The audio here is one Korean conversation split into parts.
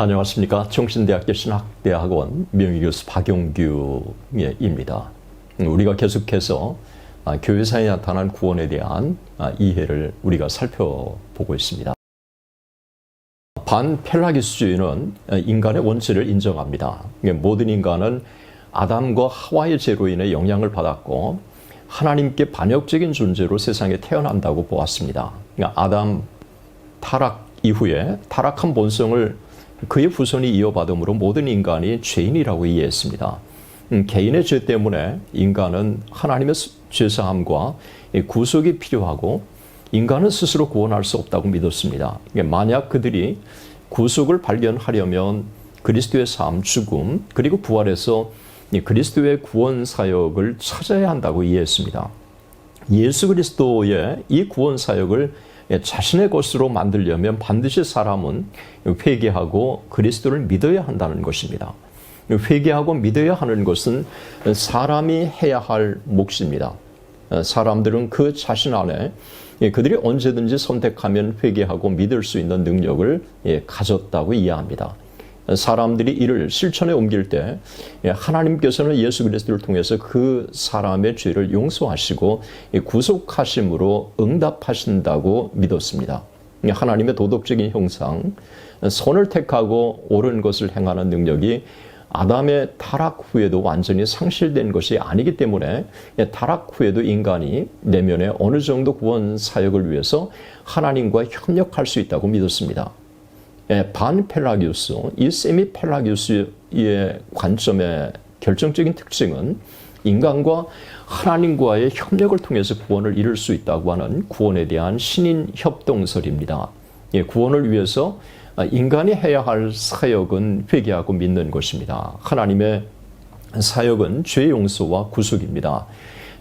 안녕하십니까. 청신대학교 신학대학원 명의교수 박용규입니다. 우리가 계속해서 아, 교회사에 나타난 구원에 대한 아, 이해를 우리가 살펴보고 있습니다. 반펠라기스주의는 인간의 원죄를 인정합니다. 모든 인간은 아담과 하와의 죄로 인해 영향을 받았고 하나님께 반역적인 존재로 세상에 태어난다고 보았습니다. 그러니까 아담 타락 이후에 타락한 본성을 그의 후손이 이어받음으로 모든 인간이 죄인이라고 이해했습니다. 음, 개인의 죄 때문에 인간은 하나님의 죄사함과 구속이 필요하고 인간은 스스로 구원할 수 없다고 믿었습니다. 만약 그들이 구속을 발견하려면 그리스도의 삶, 죽음, 그리고 부활해서 그리스도의 구원 사역을 찾아야 한다고 이해했습니다. 예수 그리스도의 이 구원 사역을 예, 자신의 것으로 만들려면 반드시 사람은 회개하고 그리스도를 믿어야 한다는 것입니다. 회개하고 믿어야 하는 것은 사람이 해야 할 몫입니다. 사람들은 그 자신 안에 예, 그들이 언제든지 선택하면 회개하고 믿을 수 있는 능력을 예, 가졌다고 이해합니다. 사람들이 이를 실천에 옮길 때 예, 하나님께서는 예수 그리스도를 통해서 그 사람의 죄를 용서하시고 구속하심으로 응답하신다고 믿었습니다. 하나님의 도덕적인 형상, 선을 택하고 옳은 것을 행하는 능력이 아담의 타락 후에도 완전히 상실된 것이 아니기 때문에 타락 후에도 인간이 내면에 어느 정도 구원 사역을 위해서 하나님과 협력할 수 있다고 믿었습니다. 예, 반펠라기우스, 이 세미펠라기우스의 관점의 결정적인 특징은 인간과 하나님과의 협력을 통해서 구원을 이룰 수 있다고 하는 구원에 대한 신인 협동설입니다. 예, 구원을 위해서 인간이 해야 할 사역은 회개하고 믿는 것입니다. 하나님의 사역은 죄 용서와 구속입니다.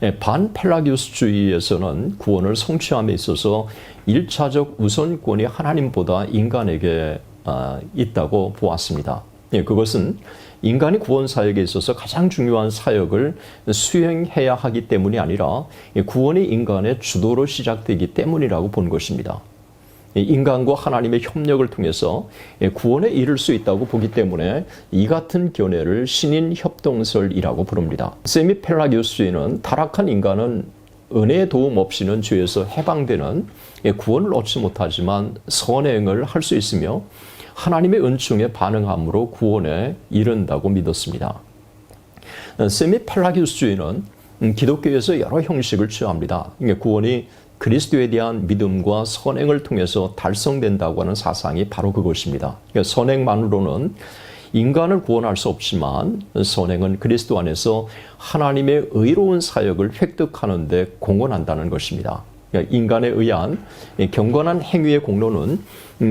예, 반펠라기우스주의에서는 구원을 성취함에 있어서 1차적 우선권이 하나님보다 인간에게 아, 있다고 보았습니다. 예, 그것은 인간이 구원 사역에 있어서 가장 중요한 사역을 수행해야 하기 때문이 아니라 구원이 인간의 주도로 시작되기 때문이라고 본 것입니다. 인간과 하나님의 협력을 통해서 구원에 이를 수 있다고 보기 때문에 이 같은 견해를 신인 협동설이라고 부릅니다. 세미 펠라기우스주의는 타락한 인간은 은혜의 도움 없이는 죄에서 해방되는 구원을 얻지 못하지만 선행을 할 수 있으며 하나님의 은총에 반응함으로 구원에 이른다고 믿었습니다. 세미 펠라기우스주의는 기독교에서 여러 형식을 취합니다. 구원이 그리스도에 대한 믿음과 선행을 통해서 달성된다고 하는 사상이 바로 그것입니다. 그러니까 선행만으로는 인간을 구원할 수 없지만 선행은 그리스도 안에서 하나님의 의로운 사역을 획득하는 데 공헌한다는 것입니다. 그러니까 인간에 의한 경건한 행위의 공로는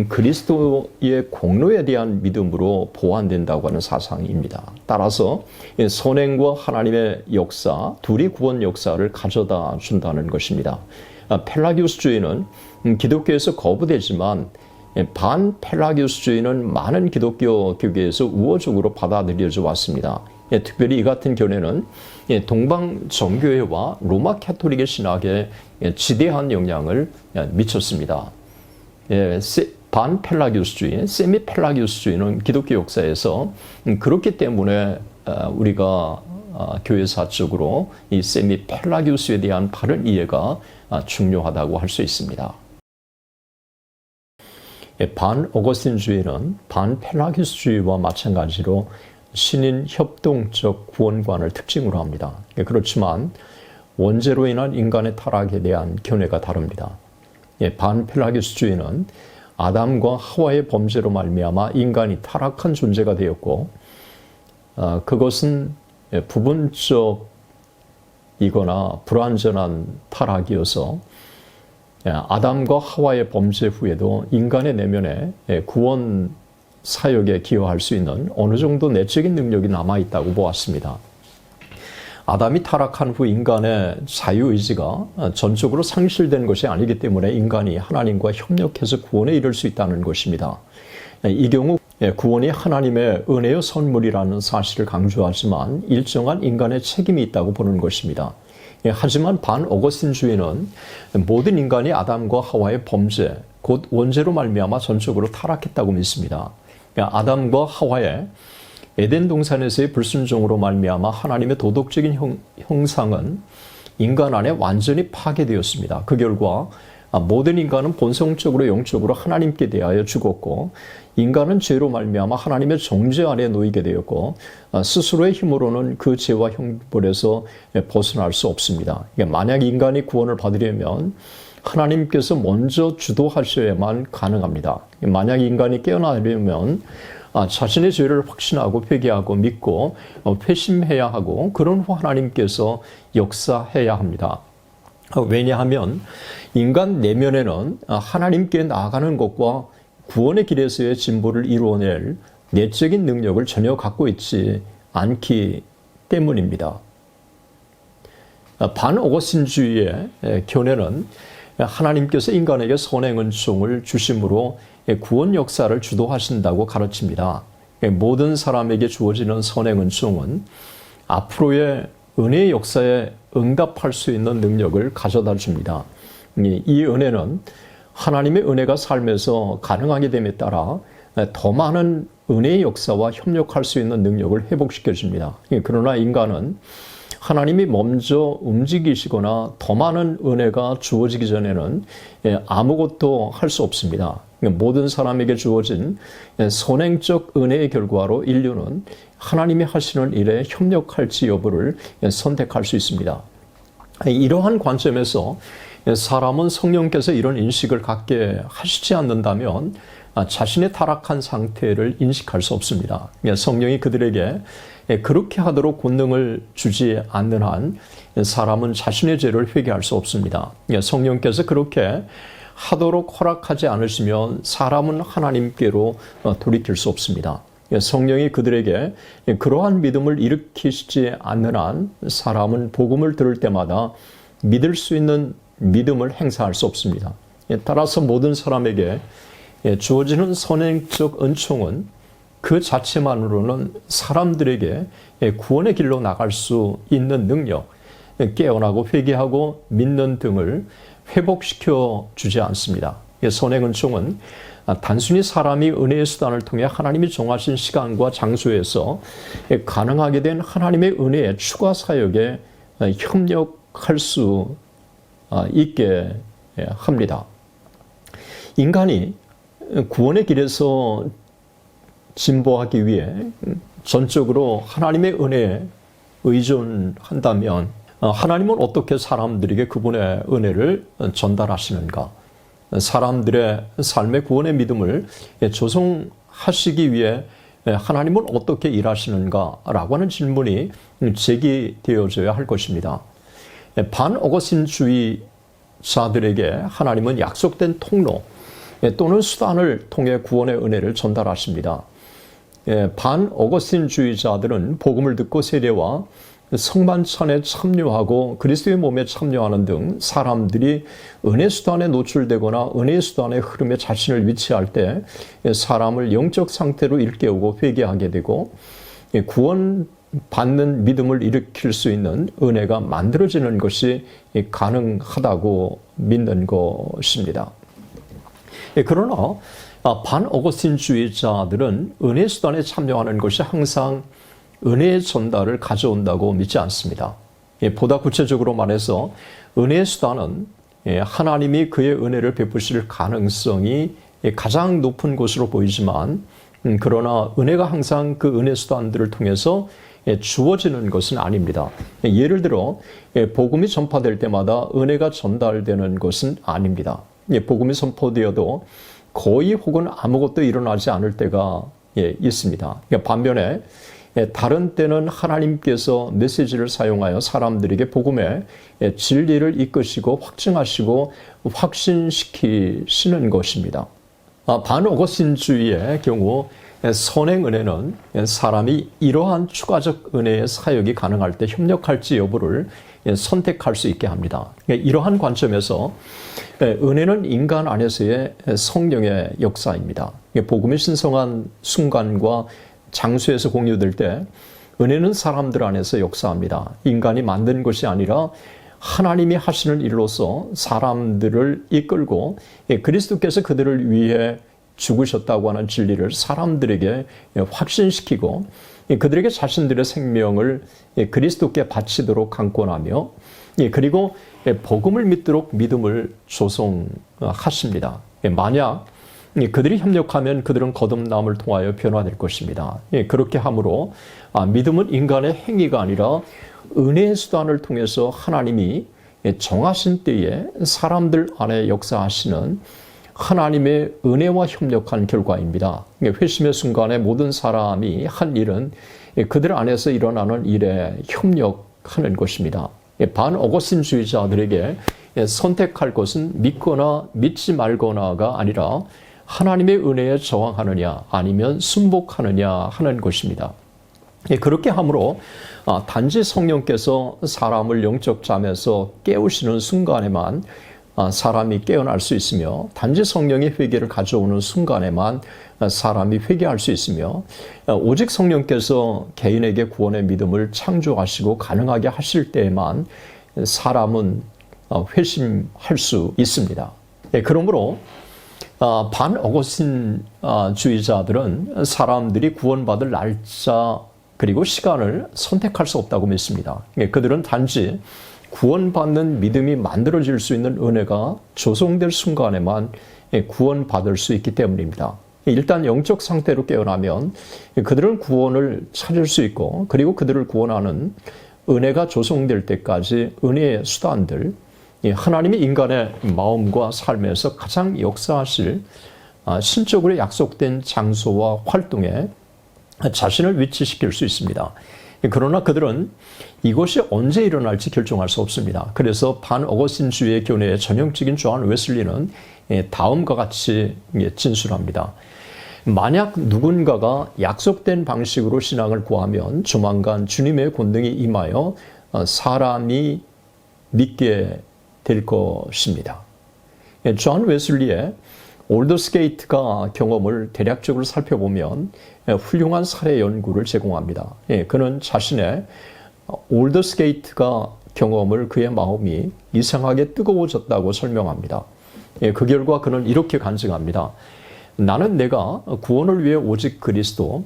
그리스도의 공로에 대한 믿음으로 보완된다고 하는 사상입니다. 따라서 선행과 하나님의 역사, 둘이 구원 역사를 가져다 준다는 것입니다. 아, 펠라기우스주의는 음, 기독교에서 거부되지만 예, 반펠라기우스주의는 많은 기독교 교계에서 우호적으로 받아들여져 왔습니다. 예, 특별히 이 같은 견해는 예, 동방 정교회와 로마 캐토릭의 신학에 지대한 영향을 미쳤습니다. 반펠라기우스주의, 세미펠라기우스주의는 기독교 역사에서 음, 그렇기 때문에 아, 우리가 아, 교회사적으로 이 세미펠라기우스에 대한 바른 이해가 아, 중요하다고 할 수 있습니다. 예, 반오거스틴주의는 반펠라기스주의와 마찬가지로 신인 협동적 구원관을 특징으로 합니다. 예, 그렇지만 원죄로 인한 인간의 타락에 대한 견해가 다릅니다. 예, 반펠라기스주의는 아담과 하와의 범죄로 말미암아 인간이 타락한 존재가 되었고 아, 그것은 부분적 이거나 불완전한 타락이어서 예, 아담과 하와의 범죄 후에도 인간의 내면에 예, 구원 사역에 기여할 수 있는 어느 정도 내적인 능력이 남아 있다고 보았습니다. 아담이 타락한 후 인간의 자유의지가 전적으로 상실된 것이 아니기 때문에 인간이 하나님과 협력해서 구원에 이를 수 있다는 것입니다. 예, 이 경우 구원이 하나님의 은혜의 선물이라는 사실을 강조하지만 일정한 인간의 책임이 있다고 보는 것입니다. 예, 하지만 반오거스틴주의는 모든 인간이 아담과 하와의 범죄, 곧 원죄로 말미암아 전적으로 타락했다고 믿습니다. 그러니까 아담과 하와의 에덴 동산에서의 불순종으로 말미암아 하나님의 도덕적인 형, 형상은 인간 안에 완전히 파괴되었습니다. 그 결과 모든 인간은 본성적으로 영적으로 하나님께 대하여 죽었고 인간은 죄로 말미암아 하나님의 정죄 아래 놓이게 되었고 스스로의 힘으로는 그 죄와 형벌에서 벗어날 수 없습니다. 만약 인간이 구원을 받으려면 하나님께서 먼저 주도하셔야만 가능합니다. 만약 인간이 깨어나려면 아, 자신의 죄를 확신하고 회개하고 믿고 어, 회심해야 하고 그런 후 하나님께서 역사해야 합니다. 어, 왜냐하면 인간 내면에는 아, 하나님께 나아가는 것과 구원의 길에서의 진보를 이루어낼 내적인 능력을 전혀 갖고 있지 않기 때문입니다. 아, 반오거신주의의 견해는 하나님께서 인간에게 선행 은총을 주심으로 구원 역사를 주도하신다고 가르칩니다. 모든 사람에게 주어지는 선행 은총은 앞으로의 은혜의 역사에 응답할 수 있는 능력을 가져다 줍니다. 이 은혜는 하나님의 은혜가 삶에서 가능하게 됨에 따라 더 많은 은혜의 역사와 협력할 수 있는 능력을 회복시켜 줍니다. 그러나 인간은 하나님이 먼저 움직이시거나 더 많은 은혜가 주어지기 전에는 예, 아무것도 할 수 없습니다. 모든 사람에게 주어진 예, 선행적 은혜의 결과로 인류는 하나님이 하시는 일에 협력할지 여부를 예, 선택할 수 있습니다. 이러한 관점에서 사람은 성령께서 이런 인식을 갖게 하시지 않는다면 아, 자신의 타락한 상태를 인식할 수 없습니다. 성령이 그들에게 예, 그렇게 하도록 권능을 주지 않는 한 사람은 자신의 죄를 회개할 수 없습니다. 예, 성령께서 그렇게 하도록 허락하지 않으시면 사람은 하나님께로 어, 돌이킬 수 없습니다. 예, 성령이 그들에게 그러한 믿음을 일으키시지 않는 한 사람은 복음을 들을 때마다 믿을 수 있는 믿음을 행사할 수 없습니다. 따라서 모든 사람에게 주어지는 선행적 은총은 그 자체만으로는 사람들에게 구원의 길로 나갈 수 있는 능력, 깨어나고 회개하고 믿는 등을 회복시켜 주지 않습니다. 선행 은총은 단순히 사람이 은혜의 수단을 통해 하나님이 정하신 시간과 장소에서 가능하게 된 하나님의 은혜의 추가 사역에 협력할 수 있게 합니다. 인간이 구원의 길에서 진보하기 위해 전적으로 하나님의 은혜에 의존한다면 어, 하나님은 어떻게 사람들에게 그분의 은혜를 전달하시는가? 사람들의 삶의 구원의 믿음을 조성하시기 위해 하나님은 어떻게 일하시는가라고 하는 질문이 제기되어져야 할 것입니다. 반어거신주의자들에게 하나님은 약속된 통로 또는 수단을 통해 구원의 은혜를 전달하십니다. 예, 반어거스틴주의자들은 복음을 듣고 세례와 성만찬에 참여하고 그리스도의 몸에 참여하는 등 사람들이 은혜 수단에 노출되거나 은혜 수단의 흐름에 자신을 위치할 때 사람을 영적 상태로 일깨우고 회개하게 되고 구원 받는 믿음을 일으킬 수 있는 은혜가 만들어지는 것이 가능하다고 믿는 것입니다. 예, 그러나 아, 반어거스틴주의자들은 은혜 수단에 참여하는 것이 항상 은혜의 전달을 가져온다고 믿지 않습니다. 예, 보다 구체적으로 말해서 은혜의 수단은 예, 하나님이 그의 은혜를 베푸실 가능성이 가장 높은 것으로 보이지만 음, 그러나 은혜가 항상 그 은혜 수단들을 통해서 주어지는 것은 아닙니다. 예를 들어 복음이 전파될 때마다 은혜가 전달되는 것은 아닙니다. 복음이 선포되어도 거의 혹은 아무것도 일어나지 않을 때가 예, 있습니다. 그러니까 반면에 예, 다른 때는 하나님께서 메시지를 사용하여 사람들에게 복음의 예, 진리를 이끄시고 확증하시고 확신시키시는 것입니다. 아, 반오거신주의의 경우 선행 은혜는 사람이 이러한 추가적 은혜의 사역이 가능할 때 협력할지 여부를 선택할 수 있게 합니다. 이러한 관점에서 은혜는 인간 안에서의 성령의 역사입니다. 복음의 신성한 순간과 장소에서 공유될 때 은혜는 사람들 안에서 역사합니다. 인간이 만든 것이 아니라 하나님이 하시는 일로서 사람들을 이끌고 그리스도께서 그들을 위해 죽으셨다고 하는 진리를 사람들에게 확신시키고 그들에게 자신들의 생명을 그리스도께 바치도록 강권하며 그리고 복음을 믿도록 믿음을 조성하십니다. 만약 그들이 협력하면 그들은 거듭남을 통하여 변화될 것입니다. 그렇게 함으로 아, 믿음은 인간의 행위가 아니라 은혜의 수단을 통해서 하나님이 정하신 때에 사람들 안에 역사하시는 하나님의 은혜와 협력한 결과입니다. 회심의 순간에 모든 사람이 한 일은 그들 안에서 일어나는 일에 협력하는 것입니다. 반 어거신주의자들에게 선택할 것은 믿거나 믿지 말거나가 아니라 하나님의 은혜에 저항하느냐 아니면 순복하느냐 하는 것입니다. 그렇게 함으로 아, 단지 성령께서 사람을 영적 잠에서 깨우시는 순간에만 아, 사람이 깨어날 수 있으며 단지 성령의 회개를 가져오는 순간에만 사람이 회개할 수 있으며 오직 성령께서 개인에게 구원의 믿음을 창조하시고 가능하게 하실 때에만 사람은 어, 회심할 수 있습니다. 예, 그러므로 아, 반어거신 주의자들은 사람들이 구원받을 날짜 그리고 시간을 선택할 수 없다고 믿습니다. 예, 그들은 단지 구원받는 믿음이 만들어질 수 있는 은혜가 조성될 순간에만 예, 구원받을 수 있기 때문입니다. 일단 영적 상태로 깨어나면 그들은 구원을 찾을 수 있고 그리고 그들을 구원하는 은혜가 조성될 때까지 은혜의 수단들, 하나님이 인간의 마음과 삶에서 가장 역사하실 아, 신적으로 약속된 장소와 활동에 자신을 위치시킬 수 있습니다. 그러나 그들은 이것이 언제 일어날지 결정할 수 없습니다. 그래서 반 어거신주의 교내의 전형적인 조한 웨슬리는 다음과 같이 진술합니다. 만약 누군가가 약속된 방식으로 신앙을 구하면 조만간 주님의 권능이 임하여 어, 사람이 믿게 될 것입니다. 존 웨슬리의 올더스게이트가 경험을 대략적으로 살펴보면 훌륭한 사례 연구를 제공합니다. 예, 그는 자신의 올더스게이트가 경험을 그의 마음이 이상하게 뜨거워졌다고 설명합니다. 예, 그 결과 그는 이렇게 간증합니다. 나는 내가 구원을 위해 오직 그리스도,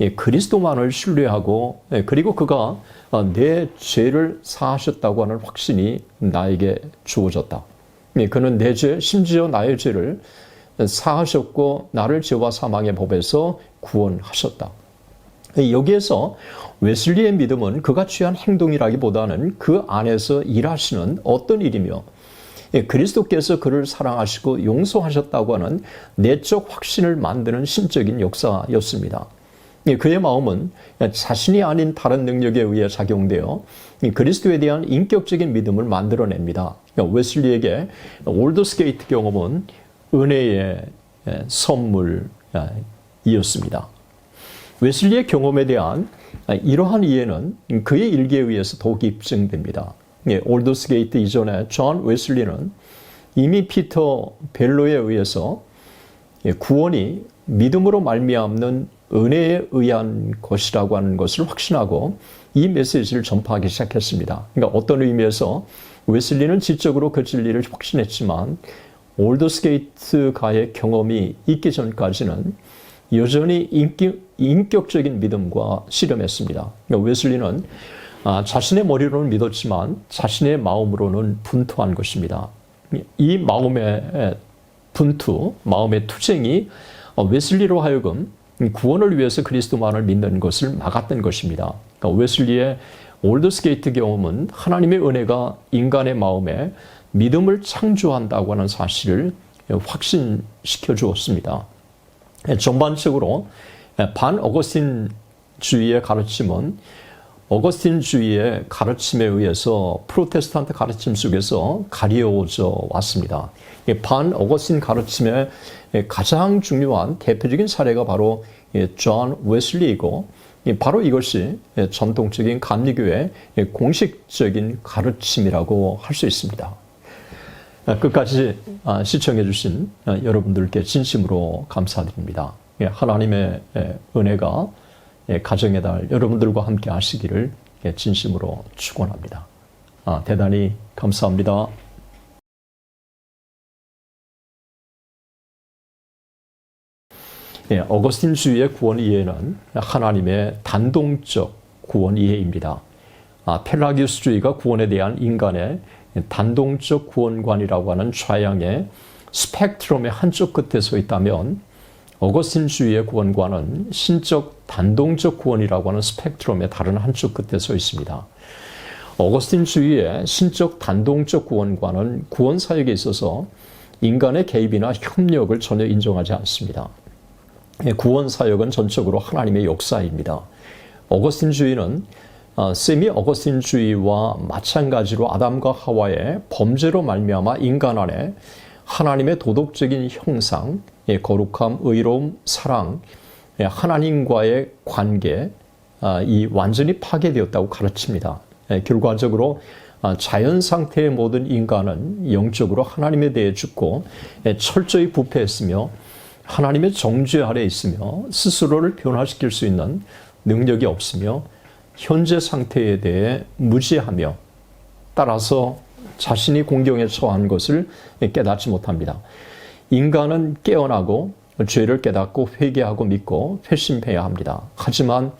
예, 그리스도만을 신뢰하고 그리고 그가 내 죄를 사하셨다고 하는 확신이 나에게 주어졌다. 그는 내 죄, 심지어 나의 죄를 사하셨고 나를 죄와 사망의 법에서 구원하셨다. 여기에서 웨슬리의 믿음은 그가 취한 행동이라기보다는 그 안에서 일하시는 어떤 일이며 그리스도께서 그를 사랑하시고 용서하셨다고 하는 내적 확신을 만드는 신적인 역사였습니다. 그의 마음은 자신이 아닌 다른 능력에 의해 작용되어 그리스도에 대한 인격적인 믿음을 만들어냅니다. 웨슬리에게 올드스게이트 경험은 은혜의 선물이었습니다. 웨슬리의 경험에 대한 이러한 이해는 그의 일기에 의해서 더욱 입증됩니다. 올드스게이트 이전에 존 웨슬리는 이미 피터 벨로에 의해서 구원이 믿음으로 말미암는 은혜에 의한 것이라고 하는 것을 확신하고 이 메시지를 전파하기 시작했습니다. 그러니까 어떤 의미에서 웨슬리는 지적으로 그 진리를 확신했지만 올더스게이트가의 경험이 있기 전까지는 여전히 인기, 인격적인 믿음과 씨름했습니다. 그러니까 웨슬리는 아, 자신의 머리로는 믿었지만 자신의 마음으로는 분투한 것입니다. 이 마음의 분투, 마음의 투쟁이 웨슬리로 하여금 구원을 위해서 그리스도만을 믿는 것을 막았던 것입니다. 그러니까 웨슬리의 올드스게이트 경험은 하나님의 은혜가 인간의 마음에 믿음을 창조한다고 하는 사실을 확신시켜 주었습니다. 전반적으로 반 어거스틴 주의의 가르침은 어거스틴 주의의 가르침에 의해서 프로테스탄트 가르침 속에서 가려져 왔습니다. 반 어거스틴 가르침의 가장 중요한 대표적인 사례가 바로 존 웨슬리이고 바로 이것이 전통적인 감리교의 공식적인 가르침이라고 할 수 있습니다. 끝까지 시청해 주신 여러분들께 진심으로 감사드립니다. 하나님의 은혜가 가정의 달 여러분들과 함께 하시기를 진심으로 축원합니다. 대단히 감사합니다. 예, 어거스틴 주의의 구원 이해는 하나님의 단동적 구원 이해입니다. 아, 펠라기우스 주의가 구원에 대한 인간의 단동적 구원관이라고 하는 좌양의 스펙트럼의 한쪽 끝에 서 있다면 어거스틴주의의 구원관은 신적 단동적 구원이라고 하는 스펙트럼의 다른 한쪽 끝에 서 있습니다. 어거스틴주의의 신적 단동적 구원관은 구원 사역에 있어서 인간의 개입이나 협력을 전혀 인정하지 않습니다. 예, 구원 사역은 전적으로 하나님의 역사입니다. 어거스틴주의는 어, 세미 어거스틴주의와 마찬가지로 아담과 하와의 범죄로 말미암아 인간 안에 하나님의 도덕적인 형상, 예, 거룩함, 의로움, 사랑, 예, 하나님과의 관계, 아, 이 완전히 파괴되었다고 가르칩니다. 결과적으로 아, 자연 상태의 모든 인간은 영적으로 하나님에 대해 죽고 철저히 부패했으며 하나님의 정죄 아래 있으며 스스로를 변화시킬 수 있는 능력이 없으며 현재 상태에 대해 무지하며 따라서 자신이 공경에 처한 것을 깨닫지 못합니다. 인간은 깨어나고 죄를 깨닫고 회개하고 믿고 회심해야 합니다. 하지만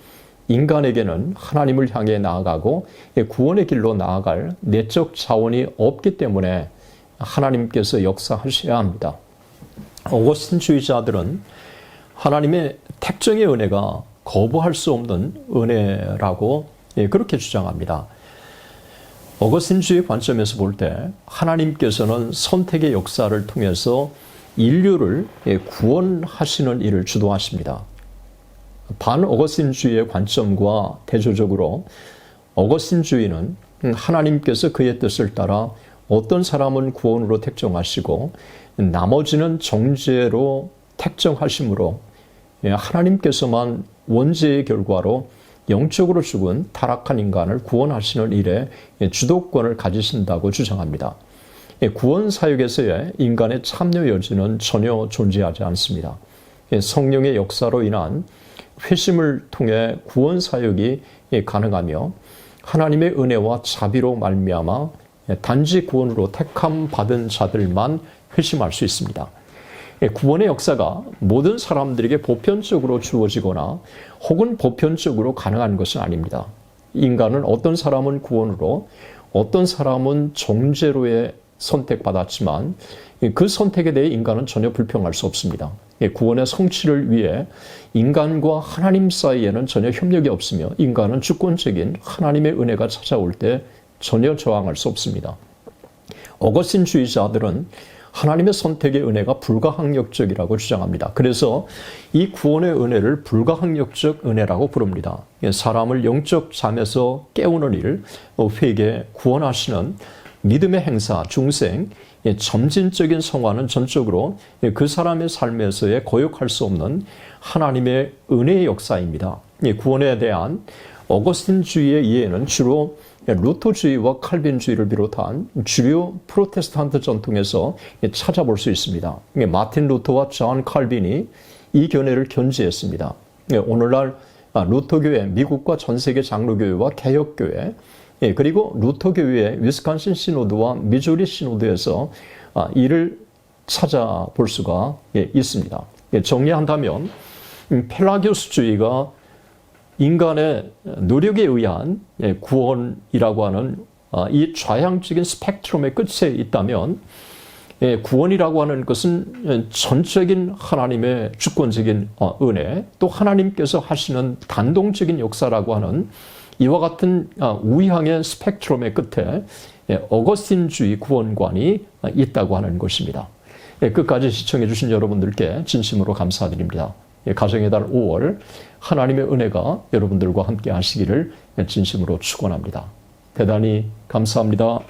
인간에게는 하나님을 향해 나아가고 구원의 길로 나아갈 내적 자원이 없기 때문에 하나님께서 역사하셔야 합니다. 오거스틴주의자들은 하나님의 택정의 은혜가 거부할 수 없는 은혜라고 예, 그렇게 주장합니다. 어거스틴주의 관점에서 볼 때 하나님께서는 선택의 역사를 통해서 인류를 예, 구원하시는 일을 주도하십니다. 반 어거스틴주의의 관점과 대조적으로 어거스틴주의는 하나님께서 그의 뜻을 따라 어떤 사람은 구원으로 택정하시고 나머지는 정죄로 택정하심으로 예, 하나님께서만 원죄의 결과로 영적으로 죽은 타락한 인간을 구원하시는 일에 주도권을 가지신다고 주장합니다. 예, 구원 사역에서의 인간의 참여 여지는 전혀 존재하지 않습니다. 예, 성령의 역사로 인한 회심을 통해 구원 사역이 가능하며 하나님의 은혜와 자비로 말미암아 단지 구원으로 택함 받은 자들만 회심할 수 있습니다. 구원의 역사가 모든 사람들에게 보편적으로 주어지거나 혹은 보편적으로 가능한 것은 아닙니다. 인간은 어떤 사람은 구원으로 어떤 사람은 정죄로의 선택받았지만 그 선택에 대해 인간은 전혀 불평할 수 없습니다. 구원의 성취를 위해 인간과 하나님 사이에는 전혀 협력이 없으며 인간은 주권적인 하나님의 은혜가 찾아올 때 전혀 저항할 수 없습니다. 어거스틴주의자들은 하나님의 선택의 은혜가 불가항력적이라고 주장합니다. 그래서 이 구원의 은혜를 불가항력적 은혜라고 부릅니다. 사람을 영적 잠에서 깨우는 일, 회개, 구원하시는 믿음의 행사, 중생, 점진적인 성화는 전적으로 그 사람의 삶에서의 거역할 수 없는 하나님의 은혜의 역사입니다. 구원에 대한 어거스틴주의의 이해는 주로 루터주의와 칼빈주의를 비롯한 주류 프로테스탄트 전통에서 찾아볼 수 있습니다. 마틴 루터와 존 칼빈이 이 견해를 견지했습니다. 오늘날 루터교회, 미국과 전 세계 장로교회와 개혁교회, 그리고 루터교회의 위스콘신 시노드와 미주리 시노드에서 이를 찾아볼 수가 있습니다. 정리한다면 펠라기우스주의가 인간의 노력에 의한 예, 구원이라고 하는 아, 이 좌향적인 스펙트럼의 끝에 있다면 예, 구원이라고 하는 것은 예, 전적인 하나님의 주권적인 어, 은혜 또 하나님께서 하시는 단동적인 역사라고 하는 이와 같은 아, 우향의 스펙트럼의 끝에 어거스틴주의 구원관이 있다고 하는 것입니다. 끝까지 시청해 주신 여러분들께 진심으로 감사드립니다. 가정의 달 5월 하나님의 은혜가 여러분들과 함께 하시기를 진심으로 축원합니다. 대단히 감사합니다.